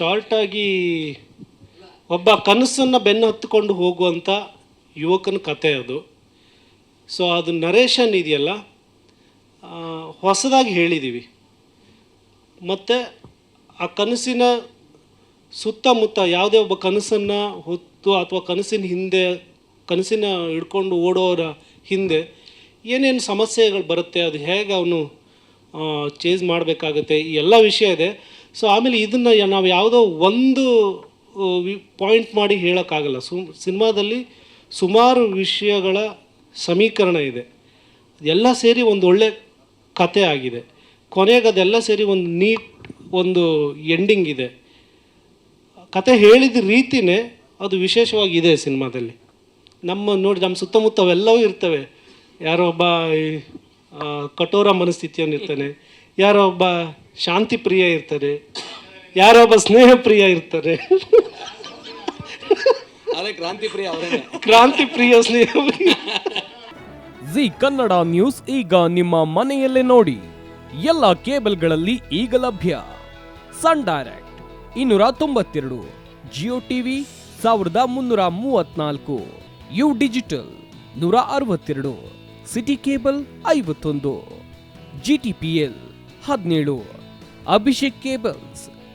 ಶಾರ್ಟಾಗಿ ಒಬ್ಬ ಕನಸನ್ನು ಬೆನ್ನು ಹತ್ತಿಕೊಂಡು ಹೋಗುವಂಥ ಯುವಕನ ಕತೆ ಅದು. ಸೊ ಅದು ನರೇಷನ್ ಇದೆಯಲ್ಲ? ಹೊಸದಾಗಿ ಹೇಳಿದ್ದೀವಿ ಮತ್ತು ಆ ಕನಸಿನ ಸುತ್ತಮುತ್ತ ಯಾವುದೇ ಒಬ್ಬ ಕನಸನ್ನು ಹೊತ್ತು ಅಥವಾ ಕನಸಿನ ಹಿಂದೆ, ಕನಸಿನ ಹಿಡ್ಕೊಂಡು ಓಡೋರ ಹಿಂದೆ ಏನೇನು ಸಮಸ್ಯೆಗಳು ಬರುತ್ತೆ, ಅದು ಹೇಗೆ ಅವನು ಚೇಂಜ್ ಮಾಡಬೇಕಾಗುತ್ತೆ, ಈ ಎಲ್ಲ ವಿಷಯ ಇದೆ. ಸೊ ಆಮೇಲೆ ಇದನ್ನು ನಾವು ಯಾವುದೋ ಒಂದು ಪಾಯಿಂಟ್ ಮಾಡಿ ಹೇಳೋಕ್ಕಾಗಲ್ಲ. ಸು, ಸಿನಿಮಾದಲ್ಲಿ ಸುಮಾರು ವಿಷಯಗಳ ಸಮೀಕರಣ ಇದೆ. ಎಲ್ಲ ಸೇರಿ ಒಂದು ಒಳ್ಳೆ ಕತೆ ಆಗಿದೆ. ಕೊನೆಗೆ ಅದೆಲ್ಲ ಸೇರಿ ಒಂದು ನೀಟ್, ಒಂದು ಎಂಡಿಂಗ್ ಇದೆ. ಕತೆ ಹೇಳಿದ ರೀತಿನೇ ಅದು ವಿಶೇಷವಾಗಿ ಇದೆ ಸಿನಿಮಾದಲ್ಲಿ. ನಮ್ಮ ನೋಡಿ ನಮ್ಮ ಸುತ್ತಮುತ್ತ ಅವೆಲ್ಲವೂ ಇರ್ತವೆ. ಯಾರೋ ಒಬ್ಬ ಕಠೋರ ಮನಸ್ಥಿತಿಯನ್ನು ಇರ್ತಾನೆ ಯಾರೋ ಒಬ್ಬ ಶಾಂತಿ ಪ್ರಿಯ ಇರ್ತಾರೆ. ಯಾರೋ ಒಬ್ಬ ಸ್ನೇಹ ಪ್ರಿಯ ಇರ್ತಾರೆ? ಅದೇ ಕ್ರಾಂತಿ ಪ್ರಿಯ ಸ್ನೇಹ ಜಿ ಕನ್ನಡ ನ್ಯೂಸ್ ಈಗ ನಿಮ್ಮ ಮನೆಯಲ್ಲೇ ನೋಡಿ. ಎಲ್ಲ ಕೇಬಲ್ಗಳಲ್ಲಿ ಈಗ ಲಭ್ಯ. ಸನ್ ಡೈರೆಕ್ಟ್ ಇನ್ನೂರ ತೊಂಬತ್ತೆರಡು ಜಿಯೋ ಟಿವಿ ಸಾವಿರದ ಮುನ್ನೂರ ಮೂವತ್ನಾಲ್ಕು ಯು ಡಿಜಿಟಲ್ ನೂರ ಅರವತ್ತೆರಡು ಸಿಟಿ ಕೇಬಲ್ ಐವತ್ತೊಂದು ಜಿ ಟಿ ಪಿ ಎಲ್ ಹದಿನೇಳು ಅಭಿಷೇಕ್ ಕೇಬಲ್ಸ್